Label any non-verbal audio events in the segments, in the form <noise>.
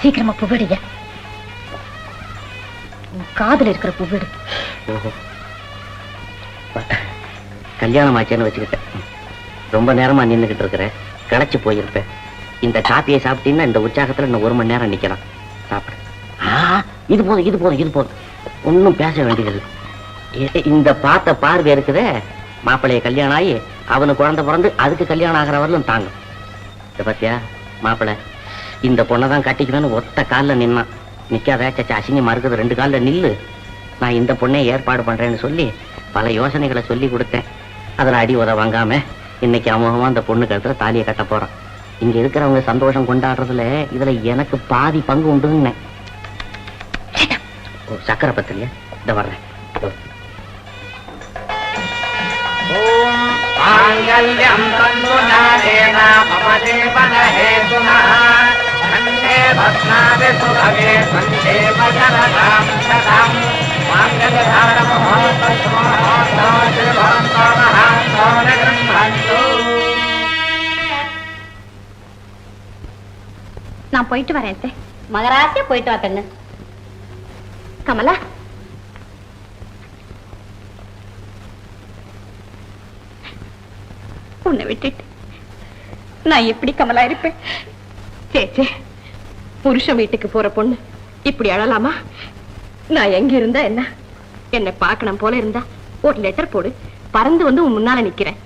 சீக்கிரமா புகடிங்க காதல் இருக்கிற புகடு கல்யாணம் ஆச்சேன்னு வச்சுக்கிட்டேன். ரொம்ப நேரமா நின்னுகிட்டு இருக்கிறேன் கிளச்சு போயிருப்பேன் இந்த காப்பியை சாப்பிட்டீங்கன்னா இந்த உற்சாகத்துல இன்னும் ஒரு மணி நேரம் நிற்கலாம் சாப்பிடு. ஆ, இது போதும் இது போதும் இது போதும். ஒன்றும் பேச வேண்டியதில்லை. ஏ, இந்த பார்த்த பார்வை இருக்குதே. மாப்பிள்ளைய கல்யாணம் ஆகி அவனு குழந்தை பிறந்து அதுக்கு கல்யாணம் ஆகிற வரலும் தாங்கும். இத மாப்பிள்ளை? இந்த பொண்ணை தான் கட்டிக்கணும்னு ஒத்த காலில் நின்னான். நிக்காத சச்சா அசிங்கமா இருக்குது ரெண்டு காலில் நில்லு. நான் இந்த பொண்ணை ஏற்பாடு பண்றேன்னு சொல்லி பல யோசனைகளை சொல்லி கொடுத்தேன். அதில் அடி உத வாங்காம இன்னைக்கு அமோகமாக அந்த பொண்ணு கழுத்துல தாலியை கட்ட போறான். இங்க இருக்கிறவங்க சந்தோஷம் கொண்டாடுறதுல இதுல எனக்கு பாதி பங்கு உண்டுங்கண்ணே ஓ சக்கரை பத்திரியா? இதை வர்றேன். இதோ. माङ्गल्यं तन्नुजानेन मम जीवनहेतुनः कण्ठे भस्मादि सुभगे सन्देव शरदां शतं माङ्गल्यधारणमहोत्सवमहोत्सवमहान्तो நான் போயிட்டு வரேன் அத்தை. மகராசியா போயிட்டு வா கண்ணு கமலா உன்னை விட்டுட்டு. நான் எப்படி கமலா இருப்பேன்? சே சே புருஷன் வீட்டுக்கு போற பொண்ணு இப்படி அழலாமா? நான் எங்க இருந்தா என்ன? என்னை பார்க்கணும் போல இருந்தா ஒரு லெட்டர் போடு. பறந்து வந்து உன் முன்னால நிக்கிறேன்.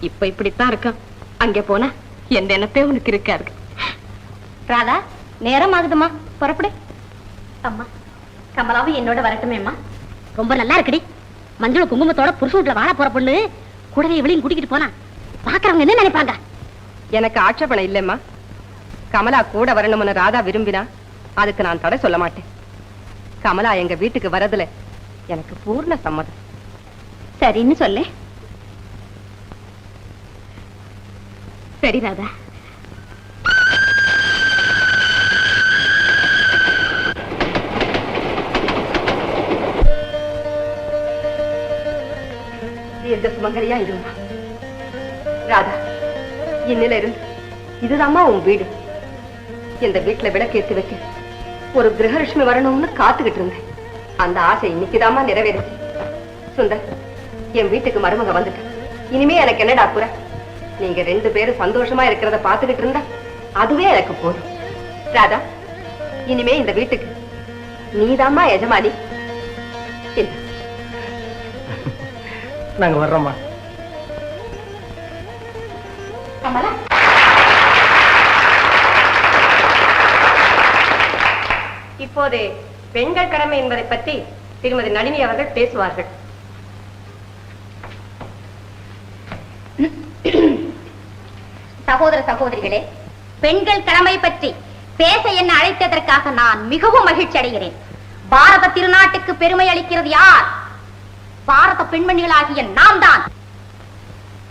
இப்ப இப்படித்தான் இருக்கான் அங்க போனா எந்த எண்ணப்பே உனக்கு இருக்காது. ராதா நேரம் ஆகுதுமா? புறப்படு. அம்மா கமலாவும் என்னோட வரட்டுமேம்மா. ரொம்ப நல்லா இருக்குடி. மஞ்சள் குங்குமத்தோட புருஷ வீட்டுல வாழ போற பொண்ணு கூடவே இவளையும் கூட்டிக்கிட்டு போனா. பாக்குறவங்க என்ன நினைப்பாங்க? எனக்கு ஆட்சேபணம் இல்லைம்மா. கமலா கூட வரணும்னு ராதா விரும்பினா அதுக்கு நான் தடை சொல்ல மாட்டேன். கமலா எங்க வீட்டுக்கு வரதுல எனக்கு பூர்ண சம்மதம். சரின்னு சொல்லு. சரி ராதா. தீர்க்க சுமங்கலியா இருமா ராதா இன்னில இருந்து இதுதாம்மா உன் வீடு. இந்த வீட்டுல விளக்கேத்தி வைக்க ஒரு கிரகலட்சுமி வரணும்னு காத்துக்கிட்டு இருந்தேன். அந்த ஆசை இன்னைக்குதாம்மா நிறைவேறுச்சு. சுந்தர் என் வீட்டுக்கு மருமக வந்துட்டேன் இனிமே எனக்கு என்னடா குறை? நீங்க ரெண்டு பேரும் சந்தோஷமா இருக்கிறத பாத்துக்கிட்டு இருந்தா அதுவே எனக்கு போதும். ராதா இனிமே இந்த வீட்டுக்கு நீதாம்மா எஜமானி. நாங்க வர்றோம்மா. கமலா. இப்போது பெண்கள் கடமை என்பதை பற்றி திருமதி நளினி அவர்கள் பேசுவார்கள். சகோதர சகோதரிகளே பெண்கள் கடமை பற்றி பேச என்ன அழைத்ததற்காக நான் மிகவும் மகிழ்ச்சி அடைகிறேன். பாரத திருநாட்டுக்கு பெருமை அளிக்கிறது யார்? பாரத பெண்மணிகளாகிய நாம் தான்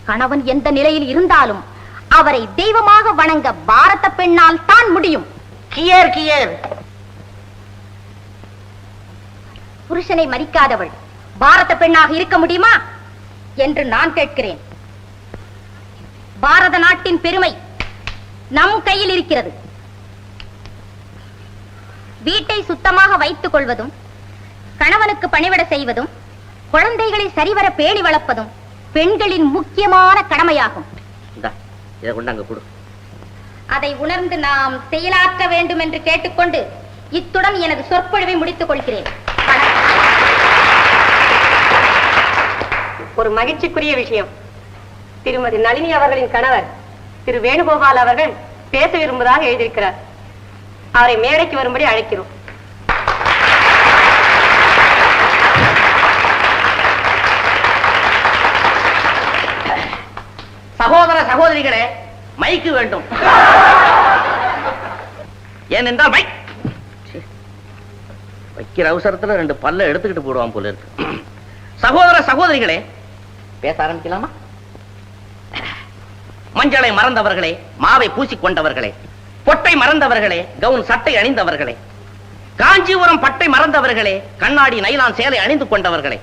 கணவன் எந்த நிலையில் இருந்தாலும் அவரை தெய்வமாக வணங்க பாரத பெண்ணால் தான் முடியும். Gear gear. புருஷனை மதிக்காதவள் பாரத பெண்ணாக இருக்க முடியுமா? என்று நான் கேட்கிறேன். பாரத நாட்டின் பெருமை நம் கையில் இருக்கிறது. வீட்டை சுத்தமாக வைத்துக் கொள்வதும் கணவனுக்கு பணிவிட செய்வதும் குழந்தைகளை சரிவர பேணி வளர்ப்பதும் பெண்களின் முக்கியமான கடமையாகும். இதை கொண்டு அங்க கொடு. அதை உணர்ந்து நாம் செயலாற்ற வேண்டும் என்று கேட்டுக்கொண்டு இத்துடன் எனது சொற்பொழிவை முடித்துக் கொள்கிறேன். ஒரு மகிழ்ச்சிக்குரிய விஷயம். திருமதி நளினி அவர்களின் கணவர் திரு வேணுகோபால் அவர்கள் பேச விரும்புவதாக எழுதியிருக்கிறார். அவரை மேடைக்கு வரும்படி அழைக்கிறோம். சகோதர சகோதரிகளே மைக்கு வேண்டும். ஏனென்றால் மைக் வைக்கிற அவசரத்துல ரெண்டு பல்ல எடுத்துக்கிட்டு போடுவான் போல இருக்கு. சகோதர சகோதரிகளே பேச ஆரம்பிக்கலாமா? மஞ்சளை மறந்தவர்களே மாவை பூசிக்கொண்டவர்களே பொட்டை மறந்தவர்களே கவுன் சட்டை அணிந்தவர்களே காஞ்சிபுரம் பட்டை மறந்தவர்களே கண்ணாடி நைலான் சேலை அணிந்து கொண்டவர்களே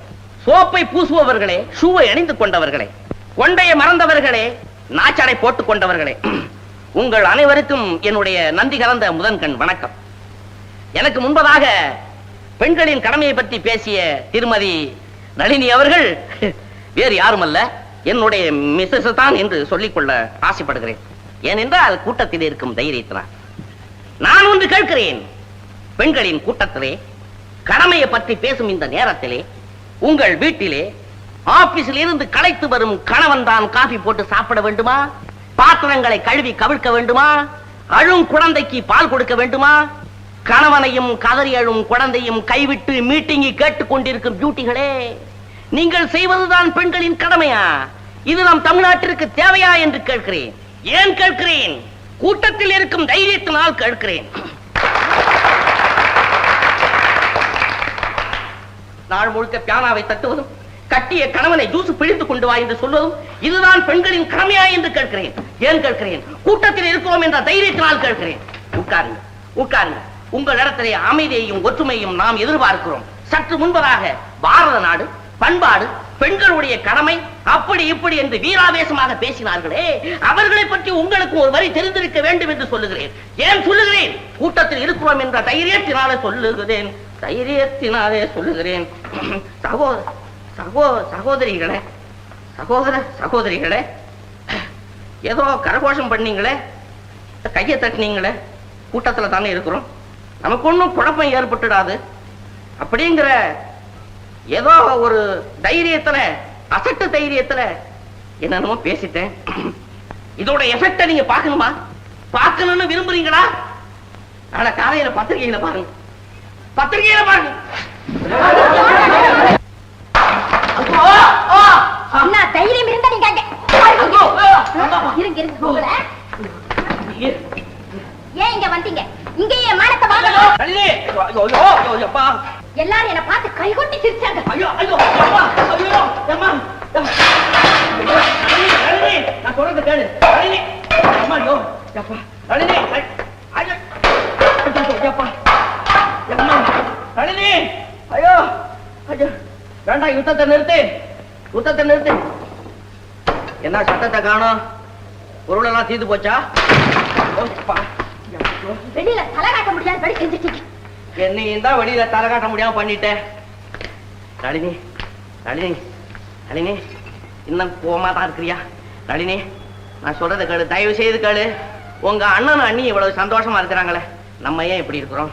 சோப்பை பூசுபவர்களே ஷூவை அணிந்து கொண்டவர்களே கொண்டையை மறந்தவர்களே நாச்சடை போட்டுக் கொண்டவர்களே <clears throat> உங்கள் அனைவருக்கும் என்னுடைய நந்தி கலந்த முதன்கண் வணக்கம். எனக்கு முன்பதாக பெண்களின் கடமையை பற்றி பேசிய திருமதி நளினி அவர்கள் <clears throat> வேறு யாருமல்ல என்னுடைய மிசஸ் தான் என்று சொல்லிக்கொள்ள ஆசைப்படுகிறேன். ஏனென்றால் கூட்டத்தில் இருக்கும் தைரியத்தினால். நான் ஒன்று கேட்கிறேன் பெண்களின் கூட்டத்திலே கடமையை பற்றி பேசும் இந்த நேரத்திலே உங்கள் வீட்டிலே ஆபீஸில் இருந்து களைத்து வரும் கணவன் தான் காபி போட்டு சாப்பிட வேண்டுமா? பாத்திரங்களை கழுவி கவிழ்க்க வேண்டுமா? அழும் குழந்தைக்கு பால் கொடுக்க வேண்டுமா? கணவனையும் கதறி அழும் குழந்தையும் கைவிட்டு மீட்டிங்கி கேட்டுக் கொண்டிருக்கும் பியூட்டிகளே நீங்கள் செய்வதுதான் பெண்களின் கடமையா? இது நம் தமிழ்நாட்டிற்கு தேவையா என்று கேட்கிறேன். ஏன் கேட்கிறேன்? கூட்டத்தில் இருக்கும் தைரியத்தினால் கேட்கிறேன். நாள் முழுக்க பியானாவை தட்டுவதும் கட்டிய கணவனை ஜூசு பிழித்து கொண்டு வா என்று சொல்வதும் இதுதான் பெண்களின் கடமையா என்று கேட்கிறேன். ஏன் கேட்கிறேன்? கூட்டத்தில் இருக்கிறோம் என்ற தைரியத்தினால் கேட்கிறேன். உட்காருங்க உட்காருங்க. உங்கள் இடத்திலே அமைதியையும் ஒற்றுமையும் நாம் எதிர்பார்க்கிறோம். சற்று முன்பதாக பாரத நாடு பண்பாடு பெண்களுடைய கடமை அப்படி இப்படி என்று வீராவேசமாக பேசினார்களே. அவர்களை பற்றி உங்களுக்கு ஒரு வரி தெரிந்திருக்க வேண்டும் என்று சொல்லுகிறேன். ஏன் சொல்லுகிறேன்? கூட்டத்தில் இருக்கிறோம் என்ற தைரியத்தினாலே சொல்லுகிறேன். தைரியத்தினாலே சொல்லுகிறேன். சகோ சகோ சகோதரிகளே சகோதர சகோதரிகளே ஏதோ கரகோஷம் பண்ணீங்களே கையை தட்டினீங்களே கூட்டத்துல தானே இருக்கிறோம். நமக்கு ஒன்றும் குழப்பம் ஏற்பட்டுடாது. அப்படிங்கிற ஏதோ ஒரு தைரியத்துல அசட்டு தைரியத்துல என்னென்னமோ பேசிட்டேன். இதோட எஃபெக்டை நீங்க பார்க்கணுமா? பார்க்கணும்னு விரும்புறீங்களா? நாளை காலையில பத்திரிகையில பாருங்க. பத்திரிகையில பாருங்க. என்ன தைரியம் இருந்தா நீங்க இருங்க இருங்க உங்களை. ஏன் இங்க வந்தீங்க? மானத்தை ஐயோ, ஐயோ, ஐயோ, அப்பா. எல்லாரும் என்ன பார்த்து கைகொட்டி சிரிச்சாங்க. ஐயோ, ஐயோ, அப்பா, ஐயோ, அம்மா, அம்மா. நளினி, நான் சொல்றதை கேளு. நளினி, அம்மா, ஐயோ, அப்பா, ஐயோ, ஐயோ, அப்பா, அம்மா, நளினி, ஐயோ, ஐயோ, வேண்டாம் யுத்தத்தை நிறுத்து. யுத்தத்தை நிறுத்து. என்ன சத்தத்தை காணோம்? பொருள் எல்லாம் தீர்ந்து போச்சா. வெளியில தலை காட்ட முடியாது படி செஞ்சுட்டீங்க என்னையும் தான் வெளியில தலை காட்ட முடியாம பண்ணிட்டேன் நளினி நளினி நளினி இன்னும் கோமா தான் இருக்கிறியா? நளினி நான் சொல்றதை கேளு தயவு செய்து கேளு. உங்க அண்ணன் அண்ணி இவ்வளவு சந்தோஷமா இருக்கிறாங்களே. நம்ம ஏன் இப்படி இருக்கிறோம்?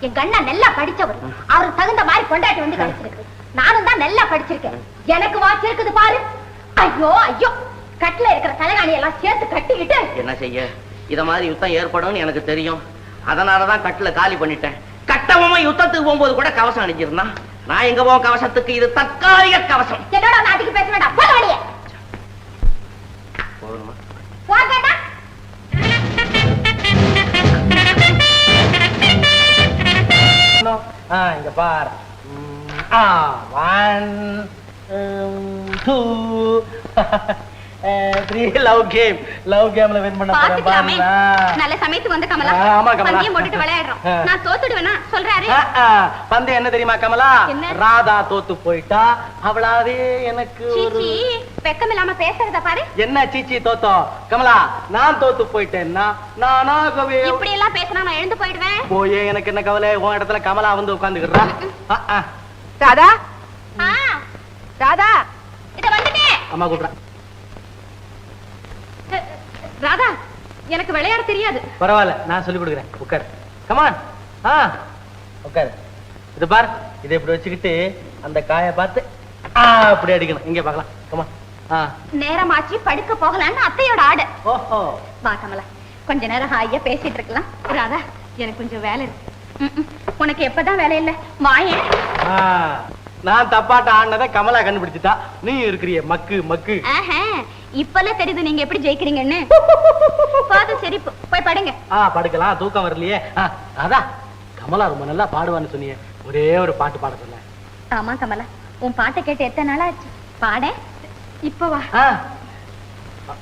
எங்க அண்ணா நல்லா படிச்சவர். அவருக்கு தகுந்த மாதிரி கொண்டாட்டி வந்து கிடைச்சிருக்கு. நானும் தான் நல்லா படிச்சிருக்கேன். எனக்கு வாட்சி இருக்குது பாரு. ஐயோ ஐயோ. கட்டில இருக்கிற தலைகாணி எல்லாம் சேர்த்து கட்டிக்கிட்டு. என்ன செய்ய? இத மாதிரி யுத்தம் ஏற்படும்னு எனக்கு தெரியும். அதனாலதான் கட்டுல காலி பண்ணிட்டேன். கட்டவமா யுத்தத்துக்கு போகும்போது கூட கவசம் அணிஞ்சிருந்தான். நான் எங்க போவோம் கவசத்துக்கு இது தற்காலிக கவசம். என்னோட நாட்டுக்கு பேச வேண்டாம். போகணுமா? இங்க பார். One two <laughs> three love game love கேம்ல வின் பண்ண போறேன். பாருங்க. நல்ல சமயத்துக்கு வந்து கமலா. ஆமா, கமலா. பந்தயம் போட்டுட்டு விளையாடுறோம். நான் தோத்துடுவேனா? சொல்றாரு. பந்தயம் என்ன தெரியுமா கமலா? ராதா தோத்து போயிட்டா. அவளாவே எனக்கு ஒரு வெக்கம் இல்லாம பேசுறத பாரு. என்ன சீச்சி தோத்தோம்? கமலா நான் தோத்து போயிட்டேன்னா நானாகவே இப்படி எல்லாம் பேசினா நான் எழுந்து போயிடுவேன். போயே எனக்கு என்ன கவலை? உன் இடத்துல கமலா வந்து உட்காந்துக்கிறா. ராதா? ஆ, ராதா? இத வந்துட்டேன். அம்மா கூப்பிடுறேன் ராதா எனக்கு விளையாட தெரியாது. பரவாயில்ல நான் சொல்லி கொடுக்குறேன். உட்கார். கமான் ஆ உட்கார். இது பார் இதை இப்படி வச்சுக்கிட்டு அந்த காயை பார்த்து ஆ அப்படி அடிக்கணும். இங்கே பார்க்கலாம். கமான் ஆ. நேரமாச்சு படுக்க போகலான்னு அத்தையோட ஆடு. ஓஹோ. வா கமலா. கொஞ்ச நேரம் ஹாயா பேசிட்டு இருக்கலாம். ராதா எனக்கு கொஞ்சம் வேலை இருக்கு. ம், ம். உனக்கு எப்பதான் வேலை இல்ல? வாயேன். ஆ. நான் தப்பாட்ட ஆடினதை கமலா கண்டுபிடிச்சிட்டா. நீ இருக்கிறிய மக்கு மக்கு. இப்பெல்லாம் தெரியுது நீங்க எப்படி ஜெயிக்கிறீங்கன்னு. <laughs> போதும் சரி போய் படுங்க. ஆ படுக்கலாம். தூக்கம் வரலையே. அதான் கமலா ரொம்ப நல்லா பாடுவான்னு சொன்னியே. ஒரே ஒரு பாட்டு பாட சொல்ல ஆமா கமலா. உன் பாட்டை கேட்டு எத்தனை நாள் ஆச்சு பாட. இப்ப வா. ஆ